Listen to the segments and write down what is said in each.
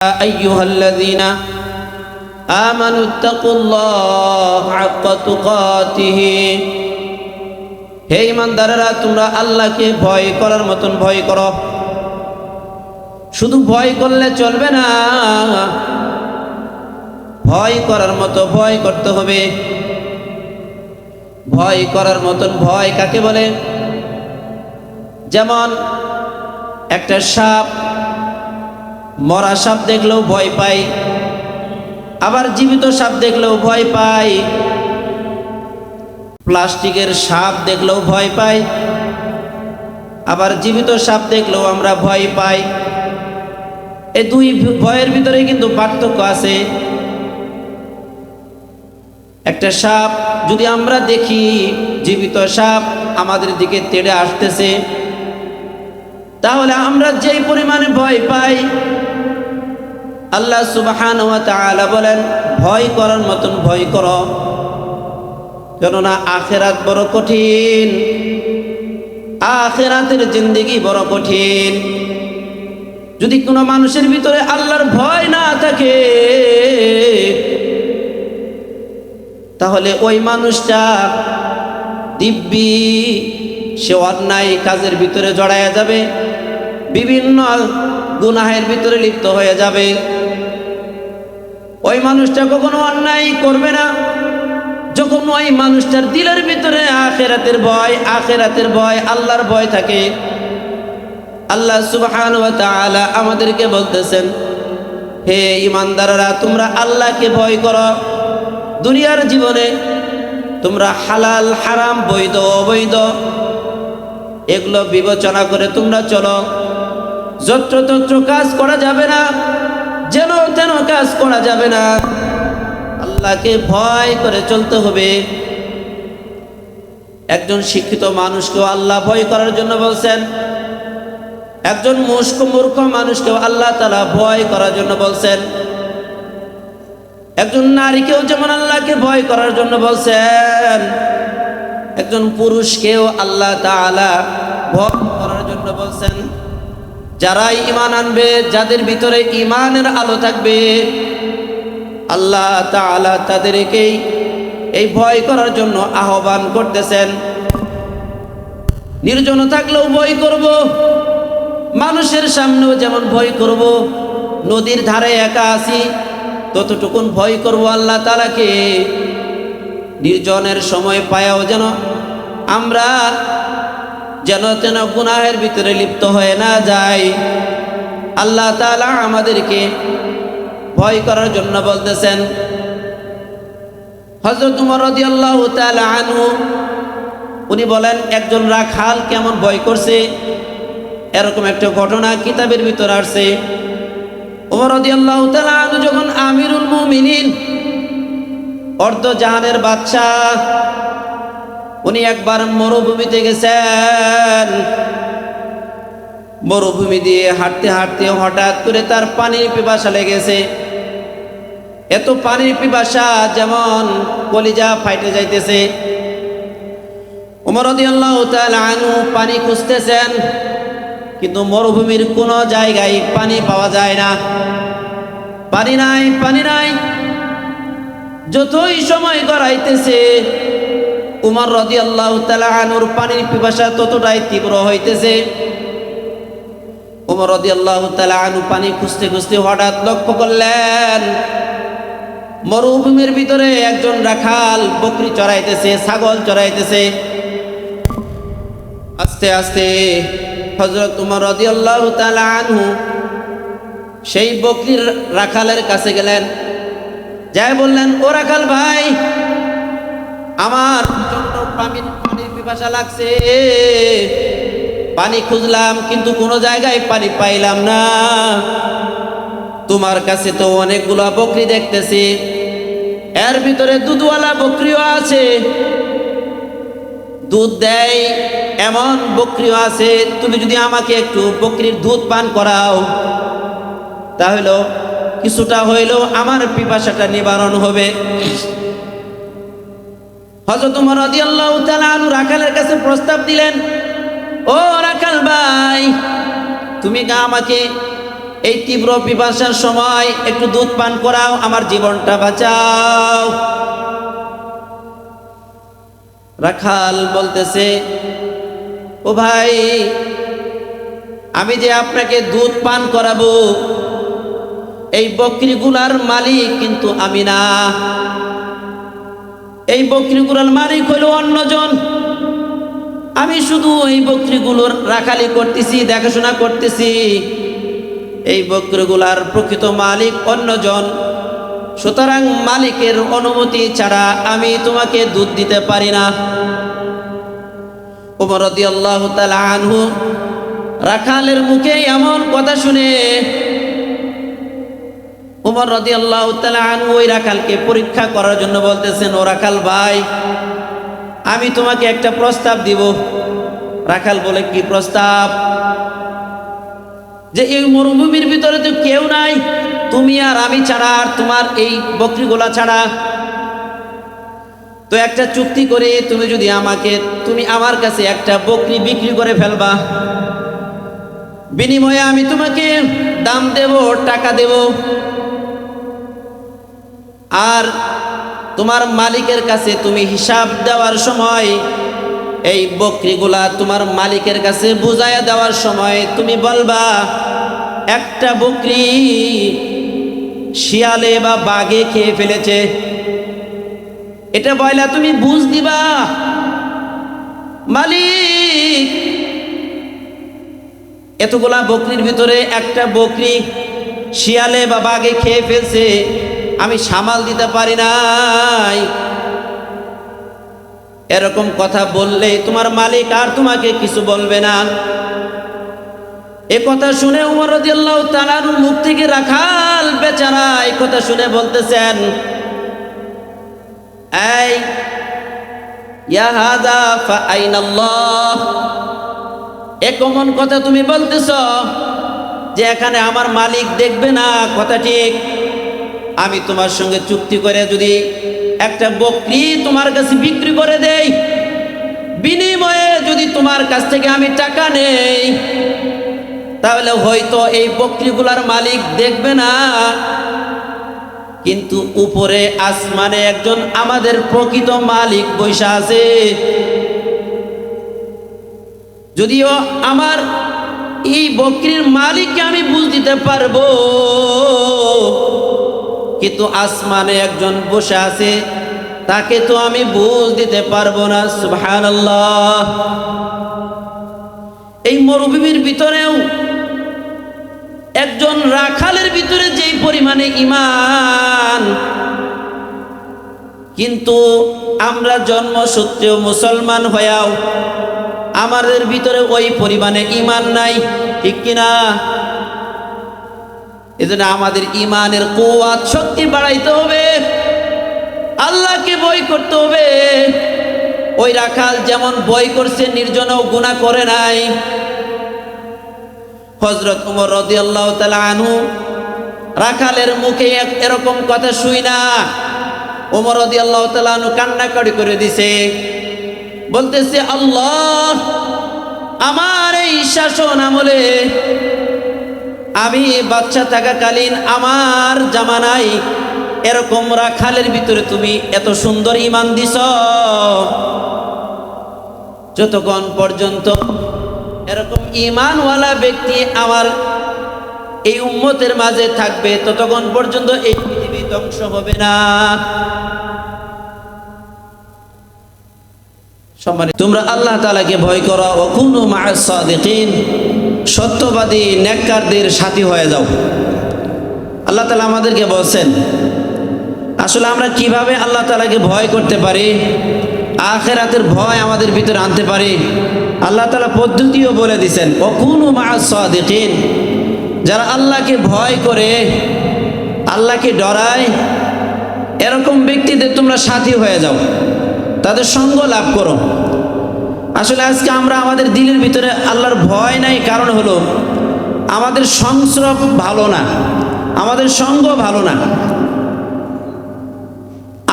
أيها الذين آمنوا اتقوا الله حق تقاته হে ইমানদারেরা তোমরা আল্লাহকে ভয় করার মতন ভয় করো শুধু ভয় করলে চলবে না ভয় করার মতো ভয় করতে হবে ভয় করার মতন ভয় কাকে বলে যেমন একটা সাপ মরা সাপ দেখলেও ভয় পাই আবার জীবিত সাপ দেখলেও ভয় পাই প্লাস্টিকের সাপ দেখলেও ভয় পাই আবার জীবিত সাপ দেখলেও আমরা ভয় পাই। এই দুই ভয়ের ভিতরে কিন্তু পার্থক্য আছে। একটা সাপ, যদি আমরা দেখি জীবিত সাপ আমাদের দিকে তেড়ে আসতেছে, তাহলে আমরা যেই পরিমাণে ভয় পাই আল্লাহ সুবাহান বলেন, ভয় করার মতন ভয় কর। কেননা আখেরাত বড় কঠিন। আখেরাতের জিন্দিগি বড় কঠিন। যদি কোনো মানুষের ভিতরে আল্লাহর ভয় না থাকে, তাহলে ওই মানুষটা দিব্যি, সে অন্যায় কাজের ভিতরে জড়ায়া যাবে, বিভিন্ন গুনাহের ভিতরে লিপ্ত হয়ে যাবে। ওই মানুষটা কখনো অন্যায় করবে না। যখন ওই মানুষটার দিলের ভিতরে আখেরাতের ভয় আখেরাতের ভয়, আল্লাহর ভয় থাকে, আল্লাহ সুবহান আমাদেরকে বলতেছেন, হে ইমানদাররা তোমরা আল্লাহকে ভয় করো। দুনিয়ার জীবনে তোমরা হালাল, হারাম, বৈধ, অবৈধ এগুলো বিবেচনা করে তোমরা চলো। যত্রতত্র কাজ করা যাবে না। যেন তেন কাজ করা যাবে না। আল্লাহকে ভয় করে চলতে হবে। একজন শিক্ষিত মানুষকেও আল্লাহ ভয় করার জন্য বলছেন। একজন মুস্ক মূর্খ মানুষকেও আল্লাহ তালা ভয় করার জন্য বলছেন। একজন নারীকেও যেমন আল্লাহকে ভয় করার জন্য বলছেন, একজন পুরুষকেও আল্লাহ তালা ভয় করার যারাই ইমান আনবে, যাদের ভিতরে ইমানের আলো থাকবে, আল্লাহ তালা তাদেরকেই এই ভয় করার জন্য আহ্বান করতেছেন। নির্জন থাকলেও ভয় করব, মানুষের সামনেও যেমন ভয় করব, নদীর ধারে একা আছি, ততটুকুন ভয় করব আল্লাহ তালাকে নির্জনের সময় পায়াও যেন আমরা যেন যেন গুনাহের ভিতরে লিপ্ত হয়ে না যায়। আল্লাহ তালা আমাদেরকে ভয় করার জন্য বলতেছেন হজরত উমর উনি বলেন, একজন রাখাল কেমন ভয় করছে? এরকম একটা ঘটনা কিতাবের ভিতর আসছে। উমর যখন আমিরুল মুমিনিন, অর্ধ জাহানের বাদশাহ উনি একবার মরুভূমিতে গেছেন। মরুভূমি দিয়ে হাঁটতে হাঁটতে হঠাৎ করে তার পানির পিপাসা লেগেছে। এত পানির পিপাসা যেমন কলিজা ফাইটে যাইতেছে। উমরদিয়াল্লাহ আনু পানি খুঁজতেছেন, কিন্তু মরুভূমির কোনো জায়গায় পানি পাওয়া যায় না। পানি নাই পানি নাই। যতই সময় গড়াইতেছে উমর রদি আল্লাহ আনুর পানির পিপাসা ততটাই তীব্র হইতেছে। উমর রদি আল্লাহ আনু পানি খুঁজতে খুঁজতে হঠাৎ লক্ষ্য করলেন, মরুভূমির ভিতরে একজন রাখাল বকরি চড়াইতেছে, ছাগল চড়াইতেছে। আস্তে আস্তে হজরত উমর রদি আল্লাহ আনহু সেই বকরির রাখালের কাছে গেলেন। যাই বললেন, ও রাখাল ভাই আমার প্রচণ্ড পানির পানির পিপাসা লাগছে। পানি খুঁজলাম, কিন্তু কোনো জায়গায় পানি পাইলাম না। তোমার কাছে তো অনেকগুলো বকরি দেখতেছি। এর ভিতরে দুধওয়ালা বকরিও আছে। দুধ দেয়, এমন বকরিও আছে। তুমি যদি আমাকে একটু বকরির দুধ পান করাও, তাহলে কিছুটা হইলেও আমার পিপাসাটা নিবারণ হবে। হজরত উমর রাদিয়াল্লাহু তাআলা আনহু রাখালের কাছে প্রস্তাব দিলেন, ও রাখাল ভাই, তুমি কা আমাকে এই তীব্র পিপাসার সময় একটু দুধ পান করাও, আমার জীবনটা বাঁচাও। রাখাল বলতেছে, ও ভাই, আমি যে আপনাকে দুধ পান করাবো, এই বকরিগুলার মালিক কিন্তু আমি না। এই বকরিগুলার মালিক হইল অন্যজন। আমি শুধু এই বকরিগুলোর রাখালি করতেছি, দেখাশোনা করতেছি। এই বকরিগুলার প্রকৃত মালিক অন্যজন। সুতরাং মালিকের অনুমতি ছাড়া আমি তোমাকে দুধ দিতে পারি না। উমর আল্লাহ আনহু রাখালের মুখে এমন কথা শুনে উমর রদি আল্লাহ আনহু ওই রাখালকে পরীক্ষা করার জন্য বলতেছেন, ও রাখাল ভাই, আমি তোমাকে একটা প্রস্তাব দিব। রাখাল বলে, কি প্রস্তাব? যে এই মরুভূমির ভিতরে তো কেউ নাই, তুমি আর আমি ছাড়া, আর তোমার এই বকরিগুলা ছাড়া। তো একটা চুক্তি করে তুমি যদি আমাকে, তুমি আমার কাছে একটা বকরি বিক্রি করে ফেলবা। বিনিময়ে আমি তোমাকে দাম দেব, টাকা দেব। আর তোমার মালিকের কাছে তুমি হিসাব দেওয়ার সময়, এই বকরিগুলা তোমার মালিকের কাছে বুঝাইয়া দেওয়ার সময় তুমি বলবা, একটা বকরি শিয়ালে বা বাঘে খেয়ে ফেলেছে। এটা বয়লা তুমি বুঝ দিবা। মালিক, এতগুলা বকরির ভিতরে একটা বকরি শিয়ালে বা বাঘে খেয়ে ফেলছে। আমি সামাল দিতে পারি নাই। এরকম কথা বললে তোমার মালিক আর তোমাকে কিছু বলবে না। এ কথা শুনে উমর রাদিয়াল্লাহু তাআলার মুখ থেকে রাখাল বেচারা এই কথা শুনে বলতেছেন, এই, ইয়া হাদা ফা আইনাল্লাহ এ কমন কথা তুমি বলতেছ যে এখানে আমার মালিক দেখবে না, কথা ঠিক? আমি তোমার সঙ্গে চুক্তি করে যদি একটা বকরি তোমার কাছে বিক্রি করে দেই, বিনিময়ে যদি তোমার কাছ থেকে আমি টাকা নেই, তাহলে হয়তো এই বকরিগুলার মালিক দেখবে না। কিন্তু উপরে আসমানে একজন আমাদের প্রকৃত মালিক বৈশা আছে। যদিও আমার এই বকরির মালিককে আমি বুঝ দিতে পারব। কিন্তু আসমানে একজন বসে আছে, তাকে তো আমি বুঝ দিতে পারব না সুবহান এই মরুভূমির ভিতরেও একজন রাখালের ভিতরে যেই পরিমাণে ইমান কিন্তু আমরা জন্ম জন্মসূত্রেও মুসলমান হয়েও আমাদের ভিতরে ওই পরিমাণে ইমান নাই, ঠিক কিনা? এজন্য আমাদের ইমানের কুয়াত শক্তি বাড়াইতে হবে। আল্লাহকে বই করতে হবে। ওই রাখাল যেমন বই করছে, নির্জনও গুণা করে নাই। হজরত উমর রদি আল্লাহ আনু রাখালের মুখে এক এরকম কথা শুই না। উমর রদি আল্লাহ আনু কান্নাকাড়ি করে দিছে। বলতেছে, আল্লাহ, আমার এই শাসন আমলে আমি বাচ্চা থাকাকালীন আমার জামানাই এরকম রাখালের ভিতরে তুমি এত সুন্দর ইমান দিছ। যতক্ষণ পর্যন্ত এরকম ইমানওয়ালা ব্যক্তি আমার এই উম্মতের মাঝে থাকবে, ততক্ষণ পর্যন্ত এই পৃথিবী ধ্বংস হবে না। সম্মানিত তোমরা আল্লাহ তালাকে ভয় করো। ও কুনু মাসাদিকিন সত্যবাদী নেককারদের সাথী হয়ে যাও। আল্লাহ তালা আমাদেরকে বলছেন, আসলে আমরা কীভাবে আল্লাহ তালাকে ভয় করতে পারি, আখেরাতের ভয় আমাদের ভিতরে আনতে পারি, আল্লাহ তালা পদ্ধতিও বলে দিছেন ও কুনু মাসাদিকিন যারা আল্লাহকে ভয় করে, আল্লাহকে ডরায়, এরকম ব্যক্তিদের তোমরা সাথী হয়ে যাও, তাদের সঙ্গ লাভ করো। আসলে আজকে আমরা আমাদের দিলের ভিতরে আল্লাহর ভয় নাই, কারণ হলো আমাদের সংস্রব ভালো না, আমাদের সঙ্গ ভালো না।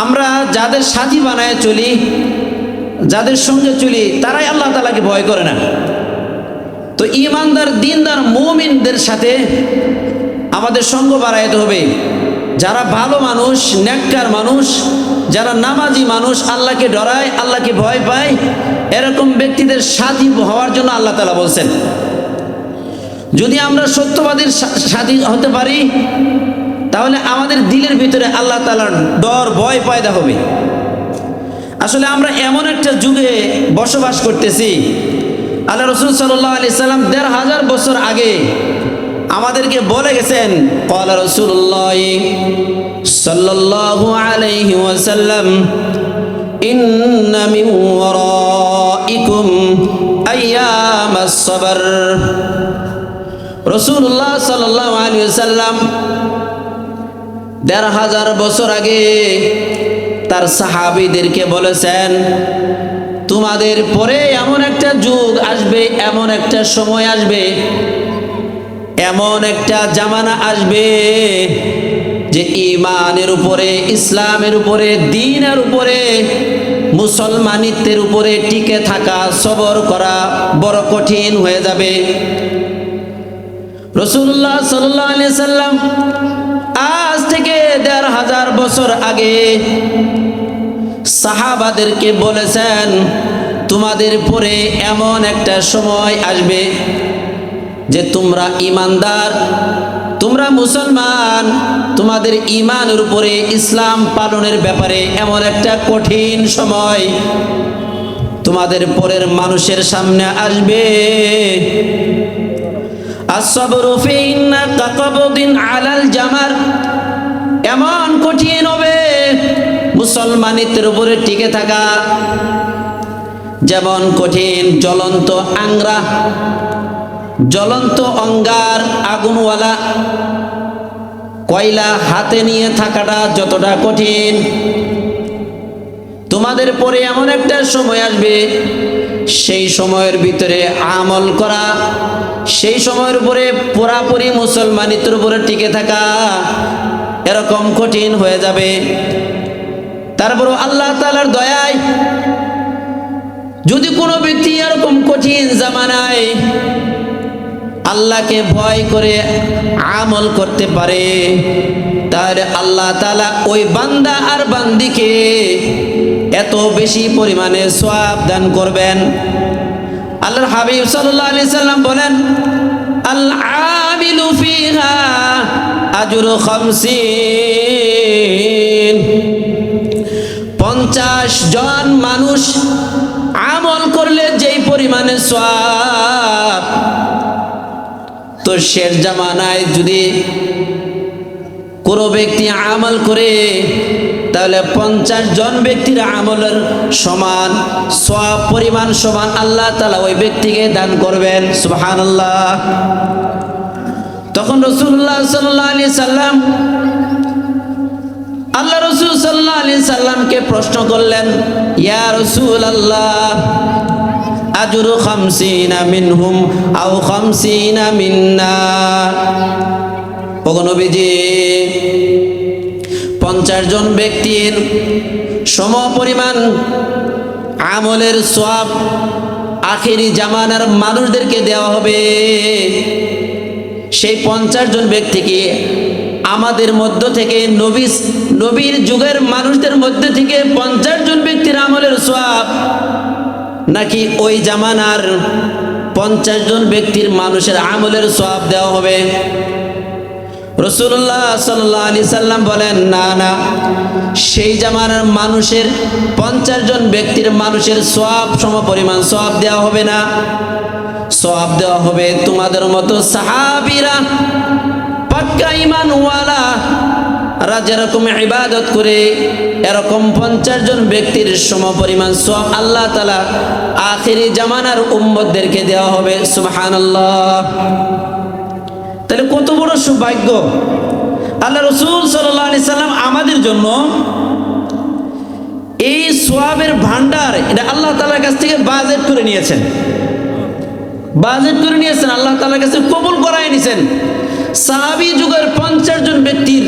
আমরা যাদের সাথী বানায় চলি, যাদের সঙ্গে চলি, তারাই আল্লাহ তালাকে ভয় করে না। তো ইমানদার দিনদার মৌমিনদের সাথে আমাদের সঙ্গ বাড়াইতে হবে। যারা ভালো মানুষ, ন্যাক্কার মানুষ, যারা নামাজি মানুষ, আল্লাহকে ডরায়, আল্লাহকে ভয় পায়, এরকম ব্যক্তিদের সাথী হওয়ার জন্য আল্লাহ তালা বলছেন। যদি আমরা সত্যবাদীর সাথী হতে পারি, তাহলে আমাদের দিলের ভিতরে আল্লাহ তালার ডর, ভয় পায়দা হবে। আসলে আমরা এমন একটা যুগে বসবাস করতেছি। আল্লাহ রসুল সাল্লাহ আলি সাল্লাম দেড় হাজার বছর আগে আমাদেরকে বলে গেছেন, কলা রসুল্লাহ সাল্লাল্লাহু আলাইহি ওয়াসাল্লাম, ইন্না মিন ওয়ারাইকুম আইয়ামাস সাবর। রসুল্লাহ সাল্লাল্লাহু আলাইহি ওয়াসাল্লাম দেড় হাজার বছর আগে তার সাহাবিদেরকে বলেছেন, তোমাদের পরে এমন একটা যুগ আসবে, এমন একটা সময় আসবে এমন একটা জামানা আসবে যে ইমানের উপরে, ইসলামের উপরে, দিনের উপরে, মুসলমানিত্বের উপরে টিকে থাকা, সবর করা বড় কঠিন হয়ে যাবে। রসুল্লাহ সাল্লাম আজ থেকে দেড় হাজার বছর আগে সাহাবাদেরকে বলেছেন, তোমাদের পরে এমন একটা সময় আসবে যে তোমরা ইমানদার, তোমরা মুসলমান, তোমাদের ইমানের উপরে ইসলাম পালনের ব্যাপারে এমন একটা কঠিন সময় তোমাদের পরের মানুষের সামনে আসবে। জামার, এমন কঠিন হবে মুসলমানিত্বের উপরে টিকে থাকা। যেমন কঠিন জ্বলন্ত আংরা জ্বলন্ত অঙ্গার আগুনওয়ালা কয়লা হাতে নিয়ে থাকাটা যতটা কঠিন। তোমাদের পরে এমন একটা সময় আসবে, সেই সময়ের ভিতরে আমল করা, সেই সময়ের উপরে পুরাপুরি মুসলমানিত্বের উপরে টিকে থাকা এরকম কঠিন হয়ে যাবে। তারপর আল্লাহ তালার দয়ায় যদি কোনো ব্যক্তি এরকম কঠিন জামানায় আল্লাহকে ভয় করে আমল করতে পারে, তাহলে আল্লাহ তালা ওই বান্দা আর বান্দিকে এত বেশি পরিমাণে সোয়াব দান করবেন। আল্লাহর হাবিব সাল্লাল্লাহু আলাইহি সাল্লাম বলেন আল আমিলু ফিহা আজরু পঞ্চাশ জন মানুষ আমল করলে যেই পরিমাণে সোয়াব তো শেষ জামানায় যদি কোনো ব্যক্তি আমল করে, তাহলে পঞ্চাশ জন ব্যক্তির আমলের সমান সব পরিমাণ সমান আল্লাহ তালা ওই ব্যক্তিকে দান করবেন। সুহান আল্লাহ তখন রসুল্লাহ সাল্লাহ আলি সাল্লাম, আল্লাহ রসুল সাল্লাহ আলি সাল্লামকে প্রশ্ন করলেন, ইয়া রসুল আল্লাহ আজরু খামসিনা মিনহুম আও খামসিনা মিন্না। নবীজি, পঞ্চাশ জন ব্যক্তির সম পরিমাণ আমলের সব আখেরি জামানার মানুষদেরকে দেওয়া হবে। সেই পঞ্চাশ জন ব্যক্তিকে আমাদের মধ্য থেকে নবী নবীর যুগের মানুষদের মধ্যে থেকে পঞ্চাশ জন ব্যক্তির আমলের সব নাকি ওই জামানার পঞ্চাশ জন ব্যক্তির মানুষের আমলের সব দেওয়া হবে? রসুল্লাহ সাল্লাহ আলি সাল্লাম বলেন, না না। সেই জামানার মানুষের পঞ্চাশ জন ব্যক্তির মানুষের সব সম পরিমাণ সব দেওয়া হবে না। সব দেওয়া হবে তোমাদের মতো সাহাবিরা, পাক্কা ইমানওয়ালা রা যেরকম ইবাদত করে, এরকম পঞ্চাশ জন ব্যক্তির সম পরিমাণ সব আল্লাহ তালা আখেরি জামানার উম্মদদেরকে দেওয়া হবে সুবহান তাহলে কত বড় সৌভাগ্য। আল্লাহ রসুল সাল্লি সাল্লাম আমাদের জন্য এই সোয়াবের ভান্ডার এটা আল্লাহ তালার কাছ থেকে বাজেট করে নিয়েছেন। বাজেট করে নিয়েছেন, আল্লাহ তালার কাছে কবুল করাই নিয়েছেন সাহাবি যুগের পঞ্চাশ জন ব্যক্তির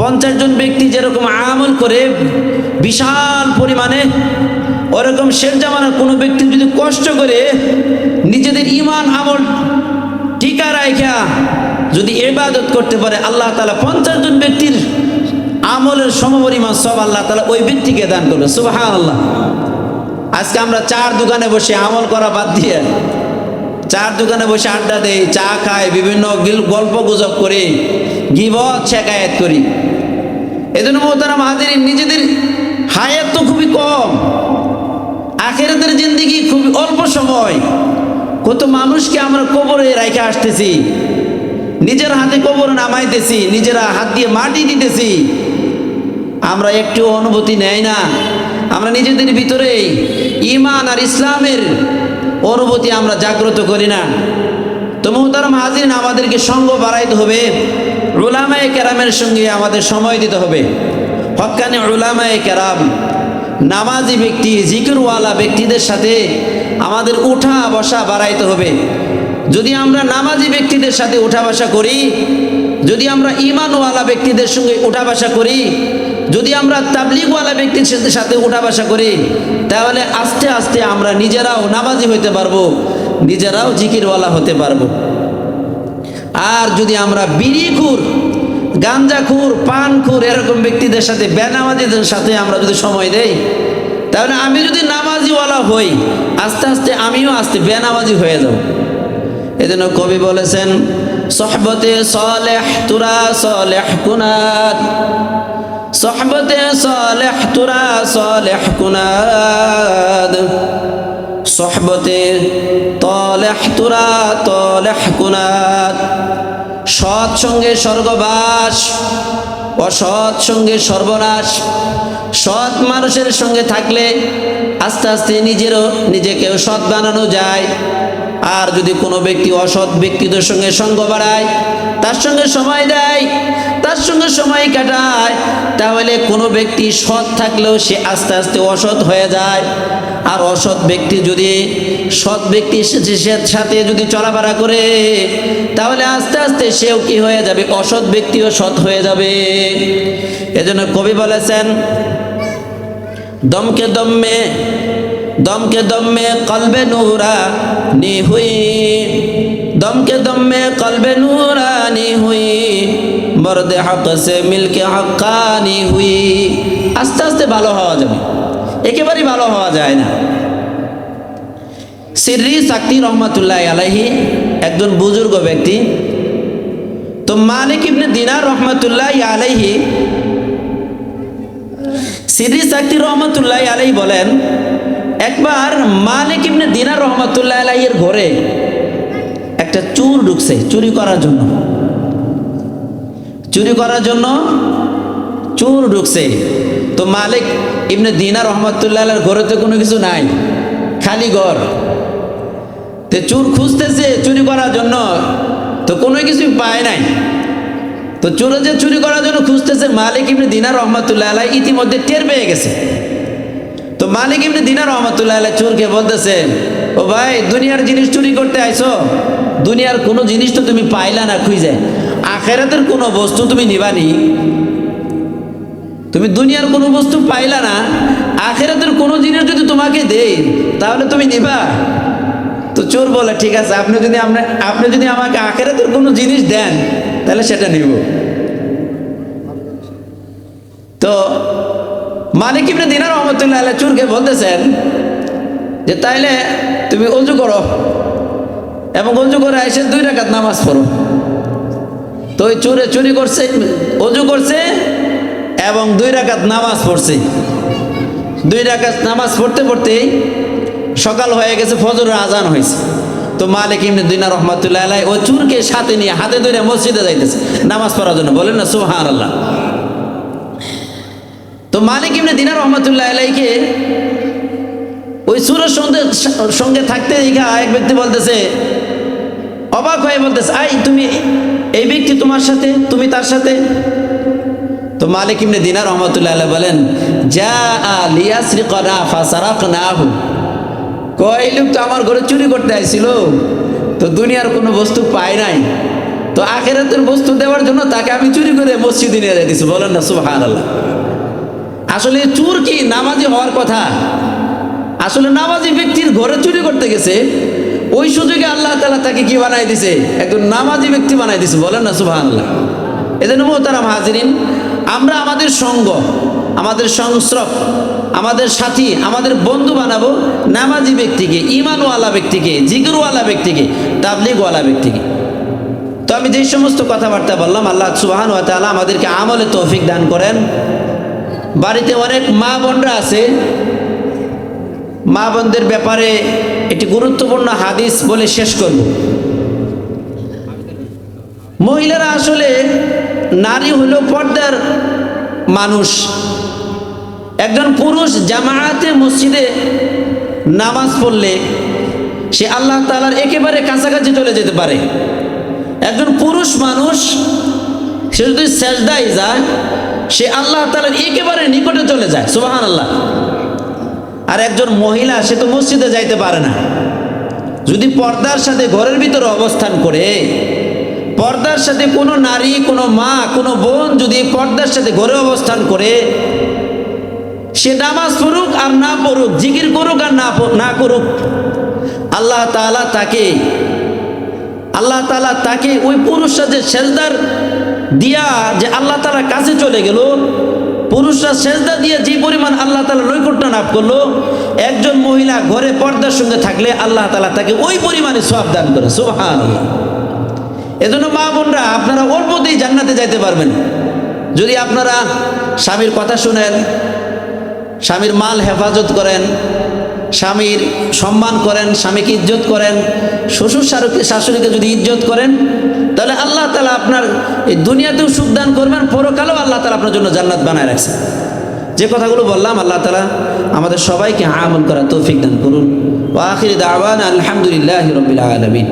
পঞ্চাশ জন ব্যক্তি যেরকম আমল করে, বিশাল পরিমাণে, ওরকম শেষ জামানার কোনো ব্যক্তি যদি কষ্ট করে নিজেদের ইমান আমল টিকা রাখা যদি এবাদত করতে পারে, আল্লাহ তালা পঞ্চাশ জন ব্যক্তির আমলের সমপরিমাণ সব আল্লাহ তালা ওই ব্যক্তিকে দান করবে। সুবাহ আল্লাহ আজকে আমরা চার দোকানে বসে আমল করা বাদ দিয়ে চার দোকানে বসে আড্ডা দেই, চা খাই, বিভিন্ন গল্প গুজব করি, গিবত শেখায়ত করি। এজন্য মোহতারাম হাজির নিজেদের হায়াত তো খুবই কম। আখেরাতের জিন্দিগি খুবই অল্প সময়। কত মানুষকে আমরা কবরে রেখে আসতেছি। নিজের হাতে কবর নামাইতেছি, নিজেরা হাত দিয়ে মাটি দিতেছি। আমরা একটু অনুভূতি নেয় না। আমরা নিজেদের ভিতরে ইমান আর ইসলামের অনুভূতি আমরা জাগ্রত করি না। তো মোহতারাম হাজির আমাদেরকে সঙ্গ বাড়াইতে হবে। রুলামায় কেরামের সঙ্গে আমাদের সময় দিতে হবে। হকানে রুলামায় কেরাম, নামাজি ব্যক্তি, জিকিরওয়ালা ব্যক্তিদের সাথে আমাদের উঠা বসা বাড়াইতে হবে। যদি আমরা নামাজি ব্যক্তিদের সাথে উঠা বসা করি, যদি আমরা ইমানওয়ালা ব্যক্তিদের সঙ্গে উঠা বসা করি যদি আমরা তাবলিগওয়ালা ব্যক্তির সাথে সাথে উঠা বসা করি, তাহলে আস্তে আস্তে আমরা নিজেরাও নামাজি হতে পারব, নিজেরাও জিকিরওয়ালা হতে পারব। আর যদি আমরা বিড়িখুর, গাঞ্জাখুর, পানখুর এরকম ব্যক্তিদের সাথে, বেনামাজিদের সাথে আমরা যদি সময় দেই, তাহলে আমি যদি নামাজিওয়ালা হই, আস্তে আস্তে আমিও আস্তে বেনামাজি হয়ে যাব। এজন্য কবি বলেছেন, সহবতে সলেহ তুরা সলেহ কুনাত। সহবতে সলেহ তুরা সলেহ কুনাদ। সহবতে তলেহ তুরা তলেহ কুনাত সৎ সঙ্গে স্বর্গবাস, অসৎ সঙ্গে সর্বনাশ। সৎ মানুষের সঙ্গে থাকলে আস্তে আস্তে নিজেরও নিজেকেও সৎ বানানো যায়। আর যদি কোনো ব্যক্তি অসৎ ব্যক্তিদের সঙ্গে সঙ্গ বাড়ায়, তার সঙ্গে সময় দেয়, তার সঙ্গে সময় কাটায়, তাহলে কোনো ব্যক্তি সৎ থাকলেও সে আস্তে আস্তে অসৎ হয়ে যায়। আর অসৎ ব্যক্তি যদি, সৎ ব্যক্তির সাথে- সাথে যদি চলাফেরা করে, তাহলে আস্তে আস্তে সেও কি হয়ে যাবে? অসৎ ব্যক্তিও সৎ হয়ে যাবে। এজন্য কবি বলেছেন, দমকে দমে দমকে দমে কলবে নূরা নি হুই, দমকে দমে কলবে নূরা নি হুই, মর্দে হক সে মিলকে হকানি হুই। আস্তে আস্তে ভালো হওয়া যাবে, একেবারেই ভালো হওয়া যায় না। সিররি সাক্তি রহমতুল্লাহ আলাহি একজন বুজুর্গ ব্যক্তি, তো মালিক ইবনে দিনার রহমতুল্লাহ আলাইহি সিরি সাক্তি রহমতুল্লাহ আলাই বলেন একবার মালিক ইবনে দিনার রহমতুল্লাহ আলাইয়ের ঘরে একটা চুর ঢুকছে চুরি করার জন্য। চুরি করার জন্য চুর ঢুকছে। তো মালিক ইবনে দিনার রহমতুল্লাহ ঘরে তো কোনো কিছু নাই, খালি ঘর। তো চুর খুঁজতেছে চুরি করার জন্য, তো কোনো কিছুই পায় নাই। তো চোরে যে চুরি করার জন্য খুঁজতেছে মালিক ইবনে দিনার রহমতুল্লাহ আলাই ইতিমধ্যে টের পেয়ে গেছে। মালিক ইবনে দিনার রহমতুল্লাহ আলাই চোরকে বলতেছে, ও ভাই, দুনিয়ার জিনিস চুরি করতে আইছো? দুনিয়ার কোনো জিনিস তো তুমি পাইলা না, খুঁজে আখেরাতের কোনো বস্তু তুমি নিবানি তুমি দুনিয়ার কোনো বস্তু পাইলা না, আখেরাতের কোনো জিনিস যদি তোমাকে দেই, তাহলে তুমি নিবা। তো চোর বলে, ঠিক আছে, আপনি যদি আপনি যদি আমাকে আখেরাতের কোনো জিনিস দেন, তাহলে সেটা নিব। তো মালিক ইবনে দিনার রহমতুল্লাহ আল্লাহ চুরকে বলতেছেন যে, তাইলে তুমি অজু করো এবং অজু করে এসে দুই রাকাত নামাজ পড়ো। তো ওই চোরে চুরি করছে অজু করছে এবং দুই রাকাত নামাজ পড়ছে। দুই রাকাত নামাজ পড়তে পড়তেই সকাল হয়ে গেছে, ফজরের আজান হয়েছে। তো মালিক ইবনে দিনা রহমাতুল্লাহ আলাই ও চুরকে সাথে নিয়ে হাতে ধরে মসজিদে যাইতেছে নামাজ পড়ার জন্য। বলেন না সুহান আল্লাহ তো মালিক ইবনে দিনা রহমাতুল্লাহ আলাইকে ওই চুরের সঙ্গে সঙ্গে থাকতে এক ব্যক্তি বলতেছে, অবাক হয়ে বলতেছে, আই, তুমি এই ব্যক্তি তোমার সাথে? তুমি তার সাথে? তো মালিক ইবনে দিনা রহমতুল্লাহ আলাইহি বলেন যা লিয়াসরি করা ফাসারাক নাহু কয় লোক তো আমার ঘরে চুরি করতে আইছিল, তো দুনিয়ার কোনো বস্তু পায় নাই। তো আখেরাতের বস্তু দেওয়ার জন্য তাকে আমি চুরি করে মসজিদে নিয়ে যাইতেছি। বলেন না সুবহান আল্লাহ আসলে চুর কি নামাজি হওয়ার কথা। আসলে নামাজি ব্যক্তির ঘরে চুরি করতে গেছে। ওই সুযোগে আল্লাহ তালা তাকে কি বানাই দিছে? একজন নামাজি ব্যক্তি বানাই দিছে। বলেন না সুবাহ আল্লাহ এজন্য মোহতারাম হাজিরিন, আমরা আমাদের সঙ্গ, আমাদের সংস্রব, আমাদের সাথী, আমাদের বন্ধু বানাবো নামাজি ব্যক্তিকে ইমানওয়ালা ব্যক্তিকে জিগরওয়ালা ব্যক্তিকে, তাবলিগওয়ালা ব্যক্তিকে। তো আমি যে সমস্ত কথাবার্তা বললাম, আল্লাহ সুবাহান ওয়া তাআলা আমাদেরকে আমলে তৌফিক দান করেন। বাড়িতে অনেক মা বোনরা আছে। মা বোনদের ব্যাপারে একটি গুরুত্বপূর্ণ হাদিস বলে শেষ করব। মহিলারা আসলে নারী হলো পর্দার মানুষ। একজন পুরুষ জামায়াতে মসজিদে নামাজ পড়লে সে আল্লাহ তালার একেবারে কাছাকাছি চলে যেতে পারে। একজন পুরুষ মানুষ, সে যদি সেজদায় যায় সে আল্লাহ তালার একেবারে নিকটে চলে যায় সুবাহান আল্লাহ আর একজন মহিলা, সে তো মসজিদে যাইতে পারে না। যদি পর্দার সাথে ঘরের ভিতরে অবস্থান করে, পর্দার সাথে কোনো নারী, কোনো মা, কোনো বোন যদি পর্দার সাথে ঘরে অবস্থান করে, সে নামাজ পড়ুক আর না পড়ুক, জিকির করুক আর না না করুক, আল্লাহ তাআলা তাকে, আল্লাহ তাআলা তাকে ওই পুরুষরা যে সেজদার দিয়া যে আল্লাহ তাআলা কাছে চলে গেল, পুরুষরা সেজদা দিয়ে যে পরিমাণ আল্লাহ তালা নৈকট্য লাভ করল, একজন মহিলা ঘরে পর্দার সঙ্গে থাকলে আল্লাহ তালা তাকে ওই পরিমাণে সব দান করে, সুবহানাল্লাহ। এজন্য মা বোনরা, আপনারা অল্পতেই জান্নাতে যাইতে পারবেন। যদি আপনারা স্বামীর কথা শুনেন, স্বামীর মাল হেফাজত করেন স্বামীর সম্মান করেন, স্বামীকে ইজ্জত করেন, শ্বশুর শাশুড়ি শাশুড়িকে যদি ইজ্জত করেন, তাহলে আল্লাহ তালা আপনার এই দুনিয়াতেও সুখদান করবেন, পরকালেও আল্লাহ তালা আপনার জন্য জান্নাত বানায় রাখছে। যে কথাগুলো বললাম, আল্লাহ তালা আমাদের সবাইকে আমল করার তৌফিক দান করুন। ওয়াখির দাওয়ান আলহামদুলিল্লাহ রবিল আলমিন।